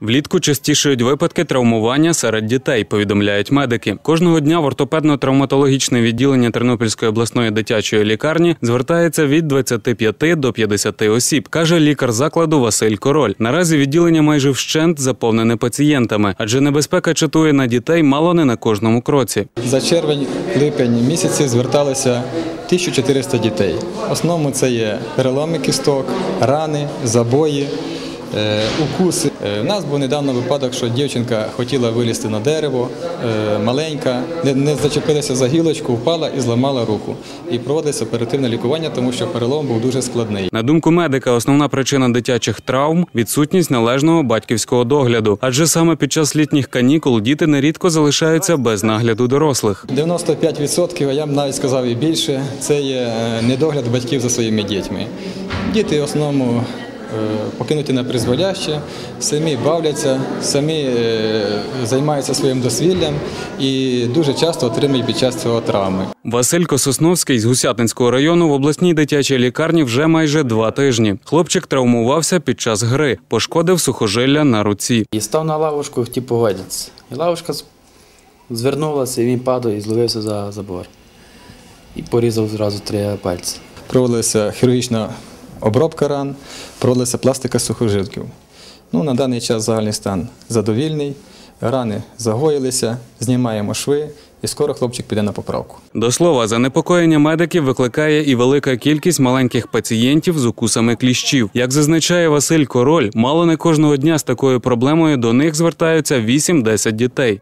Влітку частішають випадки травмування серед дітей, повідомляють медики. Кожного дня в ортопедно-травматологічне відділення Тернопільської обласної дитячої лікарні звертається від 25 до 50 осіб, каже лікар закладу Василь Король. Наразі відділення майже вщент заповнене пацієнтами, адже небезпека чатує на дітей мало не на кожному кроці. За червень-липень місяці зверталися 1400 дітей. В основному це є переломи кісток, рани, забої. Е, Укуси. Е, У нас був недавно випадок, що дівчинка хотіла вилізти на дерево, е, маленька, не, зачепилася за гілочку, впала і зламала руку. І проводиться оперативне лікування, тому що перелом був дуже складний. На думку медика, основна причина дитячих травм відсутність належного батьківського догляду, адже саме під час літніх канікул діти нерідко залишаються без нагляду дорослих. 95%, а я б навіть сказав і більше, це є е, недогляд батьків за своїми дітьми. Діти в основному е, покинуті на призволяще, самі бавляться, самі е, займаються своїм дозвіллям і дуже часто отримують під час цього травми. Василько Сосновський з Гусятинського району в обласній дитячій лікарні вже майже два тижні. Хлопчик травмувався під час гри, пошкодив сухожилля на руці. І став на лавочку, хотів погодитися. І лавочка з- звернулася, і він падав і зловився за забор. І порізав зразу три пальці. Проводилася хірургічна обробка ран, проводилася пластика сухожилків. Ну, на даний час загальний стан задовільний, рани загоїлися, знімаємо шви, і скоро хлопчик піде на поправку. До слова, занепокоєння медиків викликає і велика кількість маленьких пацієнтів з укусами кліщів. Як зазначає Василь Король, мало не кожного дня з такою проблемою до них звертаються 8-10 дітей.